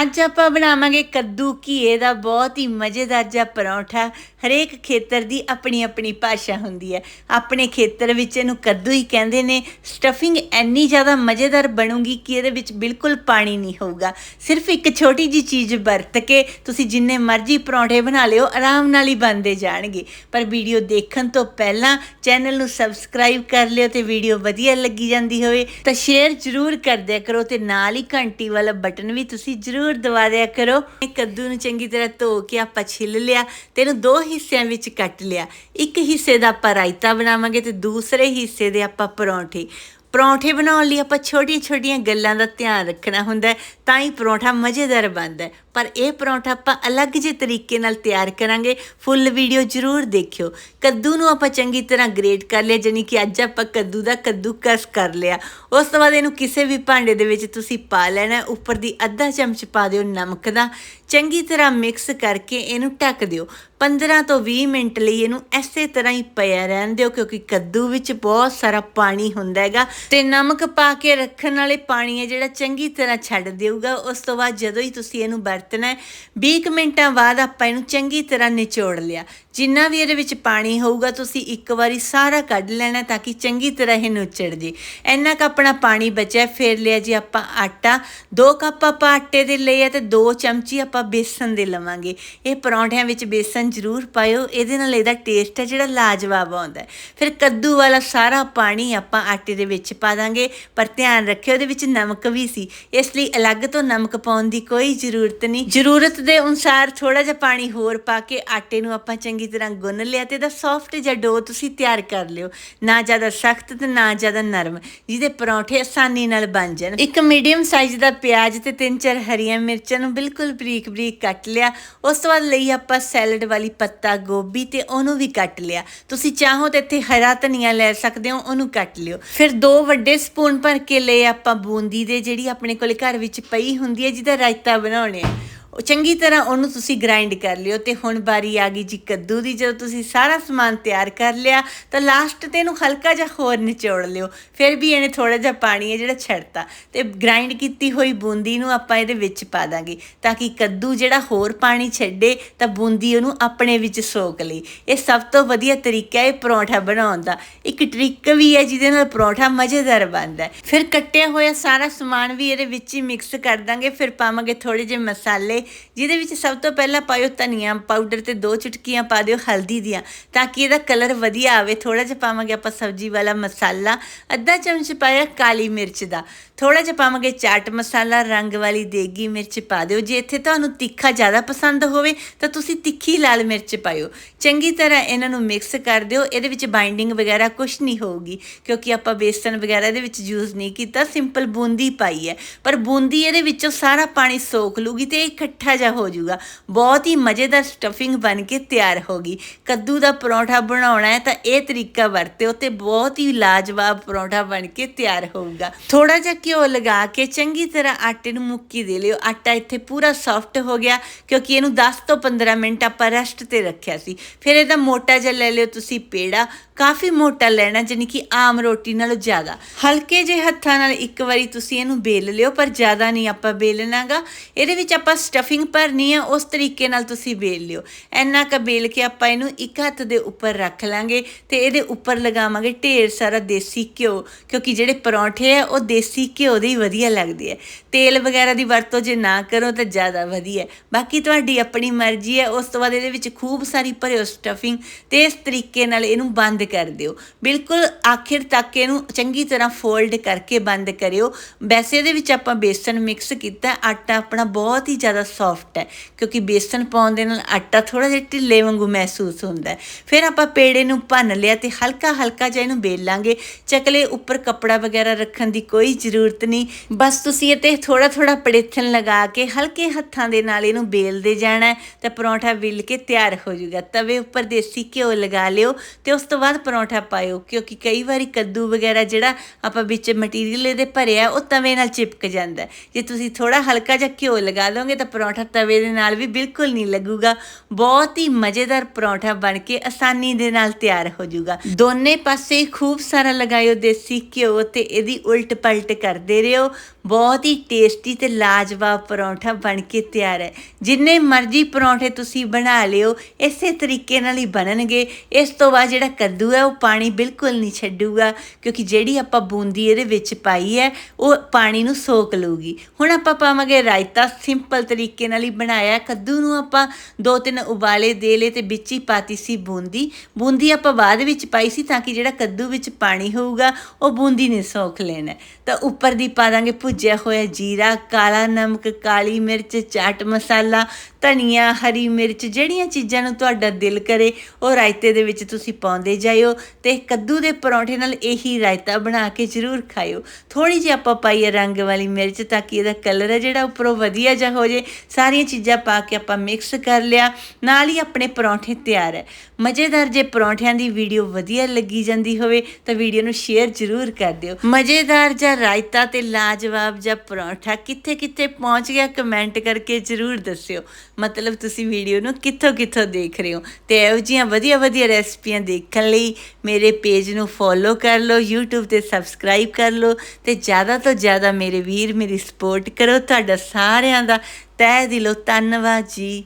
ਅੱਜ ਆਪਾਂ ਬਣਾਵਾਂਗੇ ਕੱਦੂ ਘੀਏ ਦਾ ਬਹੁਤ ਹੀ ਮਜ਼ੇਦਾਰ ਜਿਹਾ ਪਰੌਂਠਾ। ਹਰੇਕ ਖੇਤਰ ਦੀ ਆਪਣੀ ਆਪਣੀ ਭਾਸ਼ਾ ਹੁੰਦੀ ਹੈ। ਆਪਣੇ ਖੇਤਰ ਵਿੱਚ ਇਹਨੂੰ ਕੱਦੂ ਹੀ ਕਹਿੰਦੇ ਨੇ। ਸਟਫਿੰਗ ਐਨੀ ਜ਼ਿਆਦਾ ਮਜ਼ੇਦਾਰ ਬਣੂਗੀ ਕਿ ਇਹਦੇ ਵਿੱਚ ਬਿਲਕੁਲ ਪਾਣੀ ਨਹੀਂ ਹੋਊਗਾ। ਸਿਰਫ ਇੱਕ ਛੋਟੀ ਜੀ ਚੀਜ਼ ਵਰਤ ਕੇ ਤੁਸੀਂ ਜਿੰਨੇ ਮਰਜ਼ੀ ਪਰੌਂਠੇ ਬਣਾ ਲਿਓ, ਆਰਾਮ ਨਾਲ ਹੀ ਬਣਦੇ ਜਾਣਗੇ। ਪਰ ਵੀਡੀਓ ਦੇਖਣ ਤੋਂ ਪਹਿਲਾਂ ਚੈਨਲ ਨੂੰ ਸਬਸਕ੍ਰਾਈਬ ਕਰ ਲਿਓ ਤੇ ਵੀਡੀਓ ਵਧੀਆ ਲੱਗੀ ਜਾਂਦੀ ਹੋਵੇ ਤਾਂ ਸ਼ੇਅਰ ਜ਼ਰੂਰ ਕਰ ਦਿਆ ਕਰੋ ਤੇ ਨਾਲ ਹੀ ਘੰਟੀ ਵਾਲਾ ਬਟਨ ਵੀ ਤੁਸੀਂ ਜ਼ਰੂਰ ਦਬਾ ਦਿਆ ਕਰੋ। ਇਹ ਕੱਦੂ ਨੂੰ ਚੰਗੀ ਤਰ੍ਹਾਂ ਧੋ ਕੇ ਆਪਾਂ ਛਿੱਲ ਲਿਆ ਤੇ ਇਹਨੂੰ ਦੋ ਹਿੱਸਿਆਂ ਵਿੱਚ ਕੱਟ ਲਿਆ। ਇੱਕ ਹਿੱਸੇ ਦਾ ਆਪਾਂ ਰਾਇਤਾ ਬਣਾਵਾਂਗੇ ਤੇ ਦੂਸਰੇ ਹਿੱਸੇ ਦੇ ਆਪਾਂ ਪਰੌਂਠੇ। ਪਰੌਂਠੇ ਬਣਾਉਣ ਲਈ ਆਪਾਂ ਛੋਟੀਆਂ ਛੋਟੀਆਂ ਗੱਲਾਂ ਦਾ ਧਿਆਨ ਰੱਖਣਾ ਹੁੰਦਾ ਤਾਂ ਹੀ ਪਰੌਂਠਾ ਮਜ਼ੇਦਾਰ ਬਣਦਾ ਪਰ ਇਹ ਪਰੌਂਠਾ ਆਪਾਂ ਅਲੱਗ ਜਿਹੇ ਤਰੀਕੇ ਨਾਲ ਤਿਆਰ ਕਰਾਂਗੇ। ਫੁੱਲ ਵੀਡੀਓ ਜ਼ਰੂਰ ਦੇਖਿਓ। ਕੱਦੂ ਨੂੰ ਆਪਾਂ ਚੰਗੀ ਤਰ੍ਹਾਂ ਗ੍ਰੇਟ ਕਰ ਲਿਆ ਜਾਨੀ ਕਿ ਅੱਜ ਆਪਾਂ ਕੱਦੂ ਦਾ ਕੱਦੂ ਕਸ ਕਰ ਲਿਆ। ਉਸ ਤੋਂ ਬਾਅਦ ਇਹਨੂੰ ਕਿਸੇ ਵੀ ਭਾਂਡੇ ਦੇ ਵਿੱਚ ਤੁਸੀਂ ਪਾ ਲੈਣਾ ਉੱਪਰ ਦੀ ਅੱਧਾ ਚਮਚ ਪਾ ਦਿਓ ਨਮਕ ਦਾ। ਚੰਗੀ ਤਰ੍ਹਾਂ ਮਿਕਸ ਕਰਕੇ ਇਹਨੂੰ ਢੱਕ ਦਿਓ। 15 ਤੋਂ 20 ਮਿੰਟ ਲਈ ਇਹਨੂੰ ਐਸੇ ਤਰ੍ਹਾਂ ਹੀ ਪਿਆ ਰਹਿਣ ਦਿਓ, ਕਿਉਂਕਿ ਕੱਦੂ ਵਿੱਚ ਬਹੁਤ ਸਾਰਾ ਪਾਣੀ ਹੁੰਦਾ ਹੈਗਾ। ਤੇ ਨਮਕ ਪਾ ਕੇ ਰੱਖਣ ਵਾਲੇ ਪਾਣੀ ਹੈ ਜਿਹੜਾ ਚੰਗੀ ਤਰ੍ਹਾਂ ਛੱਡ ਦੇਊਗਾ। ਉਸ ਤੋਂ ਬਾਅਦ ਜਦੋਂ ਹੀ ਤੁਸੀਂ ਇਹਨੂੰ ਵਰਤਣਾ 20 ਕੁ ਮਿੰਟਾਂ ਬਾਅਦ ਆਪਾਂ ਇਹਨੂੰ ਚੰਗੀ ਤਰ੍ਹਾਂ ਨਿਚੋੜ ਲਿਆ। ਜਿੰਨਾ ਵੀ ਇਹਦੇ ਵਿੱਚ ਪਾਣੀ ਹੋਊਗਾ, ਤੁਸੀਂ ਇੱਕ ਵਾਰੀ ਸਾਰਾ ਕੱਢ ਲੈਣਾ ਤਾਂ ਕਿ ਚੰਗੀ ਤਰ੍ਹਾਂ ਇਹ ਨੁੱਚੜ ਜੇ। ਇੰਨਾ ਕੁ ਆਪਣਾ ਪਾਣੀ ਬਚਿਆ, ਫਿਰ ਲਿਆ ਜੀ ਆਪਾਂ ਆਟਾ। 2 ਕੱਪ ਆਪਾਂ ਆਟੇ ਦੇ ਲਈ ਆ ਤੇ 2 ਚਮਚੀ ਆਪਾਂ ਬੇਸਨ ਦੇ ਲਵਾਂਗੇ। ਇਹ ਪਰੌਂਠਿਆਂ ਵਿੱਚ ਬੇਸਨ ਜ਼ਰੂਰ ਪਾਇਓ, ਇਹਦੇ ਨਾਲ ਇਹਦਾ ਟੇਸਟ ਹੈ ਜਿਹੜਾ ਲਾਜਵਾਬ ਆਉਂਦਾ ਫਿਰ ਕੱਦੂ ਵਾਲਾ ਸਾਰਾ ਪਾਣੀ ਆਪਾਂ ਆਟੇ ਦੇ ਵਿੱਚ ਪਾ ਦਾਂਗੇ, ਪਰ ਧਿਆਨ ਰੱਖਿਓ ਉਹਦੇ ਵਿੱਚ ਨਮਕ ਵੀ ਸੀ। ਇਸ ਲਈ ਅਲੱਗ ਤੋਂ ਨਮਕ ਪਾਉਣ ਦੀ ਕੋਈ ਜ਼ਰੂਰਤ ਨਹੀਂ। ਜ਼ਰੂਰਤ ਦੇ ਅਨੁਸਾਰ ਥੋੜਾ ਜਿਹਾ ਪਾਣੀ ਹੋਰ ਪਾ ਕੇ ਆਟੇ ਨੂੰ ਆਪਾਂ ਚੰਗੀ ਤਰ੍ਹਾਂ ਗੁੰਨ ਲਿਆ ਤੇ ਇਹਦਾ ਸੌਫਟ ਜਿਹਾ ਡੋ ਤੁਸੀਂ ਤਿਆਰ ਕਰ ਲਿਓ। ਨਾ ਜ਼ਿਆਦਾ ਸਖਤ ਤੇ ਨਾ ਜ਼ਿਆਦਾ ਨਰਮ, ਜਿਹਦੇ ਪਰੌਂਠੇ ਆਸਾਨੀ ਨਾਲ ਬਣ ਜਾਣ। ਇੱਕ ਮੀਡੀਅਮ ਸਾਈਜ਼ ਦਾ ਪਿਆਜ਼ ਤੇ ਤਿੰਨ ਚਾਰ ਹਰੀਆਂ ਮਿਰਚਾਂ ਨੂੰ ਬਿਲਕੁਲ ਬਰੀਕ ਬਰੀਕ ਕੱਟ ਲਿਆ। ਉਸ ਤੋਂ ਬਾਅਦ ਲਈ ਆਪਾਂ ਸੈਲਡ ਵਾਲੀ ਪੱਤਾ, ਗੋਭੀ ਤੇ ਉਹਨੂੰ ਵੀ ਕੱਟ ਲਿਆ। ਤੁਸੀਂ ਚਾਹੋ ਤੇ ਇੱਥੇ ਹਰਾ ਧਨੀਆ ਲੈ ਸਕਦੇ ਹੋ, ਉਹਨੂੰ ਕੱਟ ਲਿਓ। ਫਿਰ ਦੋ ਵੱਡੇ ਸਪੂਨ ਭਰ ਕੇ ਲਏ ਆਪਾਂ ਬੂੰਦੀ ਦੇ, ਜਿਹੜੀ ਆਪਣੇ ਕੋਲ ਘਰ ਵਿੱਚ ਪਈ ਹੁੰਦੀ ਹੈ, ਜਿਹਦਾ ਰਾਇਤਾ ਬਣਾਉਣੇ ਆ। ਉਹ ਚੰਗੀ ਤਰ੍ਹਾਂ ਉਹਨੂੰ ਤੁਸੀਂ ਗ੍ਰਾਈਂਡ ਕਰ ਲਿਓ ਤੇ ਹੁਣ ਬਾਰੀ ਆ ਗਈ ਜੀ ਕੱਦੂ ਦੀ। ਜਦੋਂ ਤੁਸੀਂ ਸਾਰਾ ਸਮਾਨ ਤਿਆਰ ਕਰ ਲਿਆ, ਤਾਂ ਲਾਸਟ ਤੇ ਇਹਨੂੰ ਹਲਕਾ ਜਿਹਾ ਹੋਰ ਨਿਚੋੜ ਲਿਓ। ਫਿਰ ਵੀ ਇਹਨੇ ਥੋੜਾ ਜਿਹਾ ਪਾਣੀ ਹੈ ਜਿਹੜਾ ਛੱਡਤਾ। ਤੇ ਗ੍ਰਾਈਂਡ ਕੀਤੀ ਹੋਈ ਬੂੰਦੀ ਨੂੰ ਆਪਾਂ ਇਹਦੇ ਵਿੱਚ ਪਾ ਦਾਂਗੇ, ਤਾਂ ਕਿ ਕੱਦੂ ਜਿਹੜਾ ਹੋਰ ਪਾਣੀ ਛੱਡੇ, ਤਾਂ ਬੂੰਦੀ ਉਹਨੂੰ ਆਪਣੇ ਵਿੱਚ ਸੋਕ ਲਈ ਇਹ ਸਭ ਤੋਂ ਵਧੀਆ ਤਰੀਕਾ ਹੈ ਪਰੌਂਠਾ ਬਣਾਉਣ ਦਾ। ਇੱਕ ਟ੍ਰਿਕ ਵੀ ਹੈ ਜਿਹਦੇ ਨਾਲ ਪਰੌਂਠਾ ਮਜ਼ੇਦਾਰ ਬਣਦਾ ਫਿਰ ਕੱਟਿਆ ਹੋਇਆ ਸਾਰਾ ਸਮਾਨ ਵੀ ਇਹਦੇ ਵਿੱਚ ਹੀ ਮਿਕਸ ਕਰ ਦਾਂਗੇ। ਫਿਰ ਪਾਵਾਂਗੇ ਥੋੜੇ ਜਿਹੇ ਮਸਾਲੇ ਜਿਹਦੇ ਵਿੱਚ ਸਭ ਤੋਂ ਪਹਿਲਾਂ ਪਾਇਓ ਧਨੀਆ ਪਾਊਡਰ ਤੇ ਦੋ ਚੁਟਕੀਆਂ ਪਾ ਦਿਓ ਹਲਦੀ ਦੀਆਂ, ਤਾਂ ਕਿ ਇਹਦਾ ਕਲਰ ਵਧੀਆ ਆਵੇ। ਥੋੜਾ ਜਿਹਾ ਪਾਵਾਂਗੇ ਆਪਾਂ ਸਬਜ਼ੀ ਵਾਲਾ ਮਸਾਲਾ, ਅੱਧਾ ਚਮਚ ਪਾਇਆ ਕਾਲੀ ਮਿਰਚ ਦਾ। ਥੋੜਾ ਜਿਹਾ ਪਾਵਾਂਗੇ ਚਾਟ ਮਸਾਲਾ, ਰੰਗ ਵਾਲੀ ਦੇਗੀ ਮਿਰਚ ਪਾ ਦਿਓ। ਜੇ ਇੱਥੇ ਤੁਹਾਨੂੰ ਤਿੱਖਾ ਜ਼ਿਆਦਾ ਪਸੰਦ ਹੋਵੇ, ਤਾਂ ਤੁਸੀਂ ਤਿੱਖੀ ਲਾਲ ਮਿਰਚ ਪਾਇਓ। ਚੰਗੀ ਤਰ੍ਹਾਂ ਇਹਨਾਂ ਨੂੰ ਮਿਕਸ ਕਰ ਦਿਓ। ਇਹਦੇ ਵਿੱਚ ਬਾਈਂਡਿੰਗ ਵਗੈਰਾ ਕੁਝ ਨਹੀਂ ਹੋਊਗੀ, ਕਿਉਂਕਿ ਆਪਾਂ ਬੇਸਨ ਵਗੈਰਾ ਇਹਦੇ ਵਿੱਚ ਯੂਜ਼ ਨਹੀਂ ਕੀਤਾ। ਸਿੰਪਲ ਬੂੰਦੀ ਪਾਈ ਹੈ। ਪਰ ਬੂੰਦੀ ਇਹਦੇ ਵਿੱਚੋਂ ਸਾਰਾ ਪਾਣੀ ਸੋਖ ਲੂਗੀ ਤੇ ਇਹ ਮਿੱਠਾ ਜਿਹਾ ਹੋ ਜਾਊਗਾ। ਬਹੁਤ ਹੀ ਮਜ਼ੇਦਾਰ ਸਟਫਿੰਗ ਬਣ ਕੇ ਤਿਆਰ ਹੋ ਗਈ। ਕੱਦੂ ਦਾ ਪਰੌਂਠਾ ਬਣਾਉਣਾ ਹੈ ਤਾਂ ਇਹ ਤਰੀਕਾ ਵਰਤਿਓ ਤੇ ਬਹੁਤ ਹੀ ਲਾਜਵਾਬ ਪਰੌਂਠਾ ਬਣ ਕੇ ਤਿਆਰ ਹੋਊਗਾ। ਥੋੜਾ ਜਿਹਾ ਘਿਓ ਲਗਾ ਕੇ ਚੰਗੀ ਤਰ੍ਹਾਂ ਆਟੇ ਨੂੰ ਮੁੱਕੀ ਦੇ ਲਿਓ। ਆਟਾ ਇੱਥੇ ਪੂਰਾ ਸੌਫਟ ਹੋ ਗਿਆ ਕਿਉਂਕਿ ਇਹਨੂੰ 10 ਤੋਂ 15 ਮਿੰਟ ਆਪਾਂ ਰੈਸਟ ਤੇ ਰੱਖਿਆ ਸੀ। ਫਿਰ ਇਹਦਾ ਮੋਟਾ ਜਿਹਾ ਲੈ ਲਿਓ ਤੁਸੀਂ ਪੇੜਾ। ਕਾਫੀ ਮੋਟਾ ਲੈਣਾ ਜਾਨੀ ਕਿ ਆਮ ਰੋਟੀ ਨਾਲੋਂ ਜ਼ਿਆਦਾ। ਹਲਕੇ ਜਿਹੇ ਹੱਥਾਂ ਨਾਲ ਇੱਕ ਵਾਰੀ ਤੁਸੀਂ ਇਹਨੂੰ ਬੇਲ ਲਿਓ ਪਰ ਜ਼ਿਆਦਾ ਨਹੀਂ ਆਪਾਂ ਬੇਲਣਾਗਾ ਇਹਦੇ ਵਿੱਚ ਆਪਾਂ ਸਟਫਿੰਗ ਭਰਨੀ ਆ, ਉਸ ਤਰੀਕੇ ਨਾਲ ਤੁਸੀਂ ਵੇਲ ਲਿਓ। ਇੰਨਾ ਕ ਬੇਲ ਕੇ ਆਪਾਂ ਇਹਨੂੰ ਇੱਕ ਹੱਥ ਦੇ ਉੱਪਰ ਰੱਖ ਲਾਂਗੇ ਤੇ ਇਹਦੇ ਉੱਪਰ ਲਗਾਵਾਂਗੇ ਢੇਰ ਸਾਰਾ ਦੇਸੀ ਘਿਓ, ਕਿਉਂਕਿ ਜਿਹੜੇ ਪਰੌਂਠੇ ਆ, ਉਹ ਦੇਸੀ ਘਿਓ ਦੇ ਹੀ ਵਧੀਆ ਲੱਗਦੇ ਆ। ਤੇਲ ਵਗੈਰਾ ਦੀ ਵਰਤੋਂ ਜੇ ਨਾ ਕਰੋ ਤਾਂ ਜ਼ਿਆਦਾ ਵਧੀਆ ਬਾਕੀ ਤੁਹਾਡੀ ਆਪਣੀ ਮਰਜ਼ੀ ਹੈ, ਉਸ ਤੋਂ ਬਾਅਦ ਇਹਦੇ ਵਿੱਚ ਖੂਬ ਸਾਰੀ ਭਰਿਓ ਸਟਫਿੰਗ ਤੇ ਇਸ ਤਰੀਕੇ ਨਾਲ ਇਹਨੂੰ ਬੰਦ ਕਰ ਦਿਓ। ਬਿਲਕੁਲ ਆਖਿਰ ਤੱਕ ਇਹਨੂੰ ਚੰਗੀ ਤਰ੍ਹਾਂ ਫੋਲਡ ਕਰਕੇ ਬੰਦ ਕਰਿਓ। ਵੈਸੇ ਇਹਦੇ ਵਿੱਚ ਆਪਾਂ ਬੇਸਨ ਮਿਕਸ ਕੀਤਾ, ਆਟਾ ਆਪਣਾ ਬਹੁਤ ਹੀ ਜ਼ਿਆਦਾ ਸੌਫਟ ਹੈ, ਕਿਉਂਕਿ ਬੇਸਨ ਪਾਉਣ ਦੇ ਨਾਲ ਆਟਾ ਥੋੜਾ ਜਿਹਾ ਢਿੱਲੇ ਵਾਂਗੂ ਮਹਿਸੂਸ ਹੁੰਦਾ ਹੈ। ਫਿਰ ਆਪਾਂ ਪੇੜੇ ਨੂੰ ਭੰਨ ਲਿਆ ਤੇ ਹਲਕਾ ਹਲਕਾ ਜਿਹਾ ਇਹਨੂੰ ਬੇਲ ਲਾਂਗੇ ਚਕਲੇ ਉੱਪਰ ਕੱਪੜਾ ਵਗੈਰਾ ਰੱਖਣ ਦੀ ਕੋਈ ਜ਼ਰੂਰਤ ਨਹੀਂ। ਬਸ ਤੁਸੀਂ ਇਹ ਤੇ ਥੋੜਾ ਥੋੜਾ ਪੜੇਥਨ ਲਗਾ ਕੇ ਹਲਕੇ ਹੱਥਾਂ ਦੇ ਨਾਲ ਇਹਨੂੰ ਬੇਲਦੇ ਜਾਣਾ ਤਾਂ ਪਰੌਂਠਾ ਵਿਲ ਕੇ ਤਿਆਰ ਹੋ ਜਾਊਗਾ। ਤਵੇ ਉੱਪਰ ਦੇਸੀ ਘਿਓ ਲਗਾ ਲਿਓ ਤੇ ਉਸ ਤੋਂ ਬਾਅਦ ਪਰੌਂਠਾ ਪਾਇਓ, ਕਿਉਂਕਿ ਕਈ ਵਾਰੀ ਕੱਦੂ ਵਗੈਰਾ ਜਿਹੜਾ ਆਪਾਂ ਵਿੱਚ ਮਟੀਰੀਅਲ ਇਹਦੇ ਭਰਿਆ, ਉਹ ਤਵੇ ਨਾਲ ਚਿਪਕ ਜਾਂਦਾ ਜੇ ਤੁਸੀਂ ਥੋੜਾ ਹਲਕਾ ਜਿਹਾ ਘਿਓ ਲਗਾ ਦੋਗੇ ਤਾਂ ਪਰੌਂਠਾ ਤਵੇ ਦੇ ਨਾਲ ਵੀ ਬਿਲਕੁਲ ਨਹੀਂ ਲੱਗੂਗਾ। ਬਹੁਤ ਹੀ ਮਜ਼ੇਦਾਰ ਪਰੌਂਠਾ ਬਣ ਕੇ ਆਸਾਨੀ ਦੇ ਨਾਲ ਤਿਆਰ ਹੋ ਜਾਊਗਾ। ਦੋਨੇ ਪਾਸੇ ਖੂਬ ਸਾਰਾ ਲਗਾਇਓ ਦੇਸੀ ਘਿਓ ਤੇ ਇਹਦੀ ਉਲਟ ਪਲਟ ਕਰਦੇ ਰਹੋ। ਬਹੁਤ ਹੀ ਟੇਸਟੀ ਤੇ ਲਾਜਵਾਬ ਪਰੌਂਠਾ ਬਣ ਕੇ ਤਿਆਰ ਹੈ। ਜਿੰਨੇ ਮਰਜ਼ੀ ਪਰੌਂਠੇ ਤੁਸੀਂ ਬਣਾ ਲਿਓ, ਇਸੇ ਤਰੀਕੇ ਨਾਲ ਹੀ ਬਣਨਗੇ। ਇਸ ਤੋਂ ਬਾਅਦ ਜਿਹੜਾ ਕੱਦੂ ਹੈ, ਉਹ ਪਾਣੀ ਬਿਲਕੁਲ ਨਹੀਂ ਛੱਡੂਗਾ, ਕਿਉਂਕਿ ਜਿਹੜੀ ਆਪਾਂ ਬੂੰਦੀ ਇਹਦੇ ਵਿੱਚ ਪਾਈ ਹੈ, ਉਹ ਪਾਣੀ ਨੂੰ ਸੋਕ ਲਊਗੀ। ਹੁਣ ਆਪਾਂ ਪਾਵਾਂਗੇ ਰਾਇਤਾ, ਸਿੰਪਲ ਤਰੀਕੇ ਤਰੀਕੇ ਨਾਲ ਹੀ ਬਣਾਇਆ ਕੱਦੂ ਨੂੰ ਆਪਾਂ ਦੋ ਤਿੰਨ ਉਬਾਲੇ ਦੇ ਲਏ ਤੇ ਵਿੱਚ ਹੀ ਪਾਤੀ ਸੀ ਬੂੰਦੀ। ਬੂੰਦੀ ਆਪਾਂ ਬਾਅਦ ਵਿੱਚ ਪਾਈ ਸੀ ਤਾਂ ਕਿ ਜਿਹੜਾ ਕੱਦੂ ਵਿੱਚ ਪਾਣੀ ਹੋਊਗਾ, ਉਹ ਬੂੰਦੀ ਨੇ ਸੋਖ ਲੈਣਾ ਤਾਂ ਉੱਪਰ ਦੀ ਪਾ ਦਾਂਗੇ ਭੁੱਜਿਆ ਹੋਇਆ ਜੀਰਾ, ਕਾਲਾ ਨਮਕ, ਕਾਲੀ ਮਿਰਚ, ਚਾਟ ਮਸਾਲਾ, ਧਨੀਆ, ਹਰੀ ਮਿਰਚ, ਜਿਹੜੀਆਂ ਚੀਜ਼ਾਂ ਨੂੰ ਤੁਹਾਡਾ ਦਿਲ ਕਰੇ, ਉਹ ਰਾਇਤੇ ਦੇ ਵਿੱਚ ਤੁਸੀਂ ਪਾਉਂਦੇ ਜਾਇਓ ਤੇ ਕੱਦੂ ਦੇ ਪਰੌਂਠੇ ਨਾਲ ਇਹੀ ਰਾਇਤਾ ਬਣਾ ਕੇ ਜ਼ਰੂਰ ਖਾਇਓ। ਥੋੜੀ ਜਿਹੀ ਆਪਾਂ ਪਾਈਏ ਰੰਗ ਵਾਲੀ ਮਿਰਚ ਤਾਂ ਕਿ ਇਹਦਾ ਕਲਰ ਹੈ ਜਿਹੜਾ ਉੱਪਰੋਂ ਵਧੀਆ ਜਿਹਾ ਹੋ ਜੇ ਸਾਰੀਆਂ ਚੀਜ਼ਾਂ ਪਾ ਕੇ ਆਪਾਂ ਮਿਕਸ ਕਰ ਲਿਆ। ਨਾਲ ਹੀ ਆਪਣੇ ਪਰੌਂਠੇ ਤਿਆਰ ਹੈ। ਮਜ਼ੇਦਾਰ ਜੇ ਪਰੌਂਠਿਆਂ ਦੀ ਵੀਡੀਓ ਵਧੀਆ ਲੱਗੀ ਜਾਂਦੀ ਹੋਵੇ ਤਾਂ ਵੀਡੀਓ ਨੂੰ ਸ਼ੇਅਰ ਜ਼ਰੂਰ ਕਰ ਦਿਓ। ਮਜ਼ੇਦਾਰ ਜਾਂ ਰਾਇਤਾ ਤੇ ਲਾਜਵਾਬ ਜਾਂ ਪਰੌਂਠਾ ਕਿੱਥੇ ਕਿੱਥੇ ਪਹੁੰਚ ਗਿਆ ਕਮੈਂਟ ਕਰਕੇ ਜ਼ਰੂਰ ਦੱਸਿਓ। ਮਤਲਬ ਤੁਸੀਂ ਵੀਡੀਓ ਨੂੰ ਕਿੱਥੋਂ ਕਿੱਥੋਂ ਦੇਖ ਰਹੇ ਹੋ ਤੇ ਇਹੋ ਜਿਹੀਆਂ ਵਧੀਆ ਵਧੀਆ ਰੈਸਪੀਆਂ ਦੇਖਣ ਲਈ ਮੇਰੇ ਪੇਜ ਨੂੰ ਫੋਲੋ ਕਰ ਲਓ, YouTube ਤੇ ਸਬਸਕ੍ਰਾਈਬ ਕਰ ਲਓ ਤੇ ਜ਼ਿਆਦਾ ਤੋਂ ਜ਼ਿਆਦਾ ਮੇਰੇ ਵੀਰ ਮੇਰੀ ਸਪੋਰਟ ਕਰੋ। ਤੁਹਾਡਾ ਸਾਰਿਆਂ ਦਾ ਤਹਿ ਦਿਲੋਂ ਧੰਨਵਾਦ ਜੀ।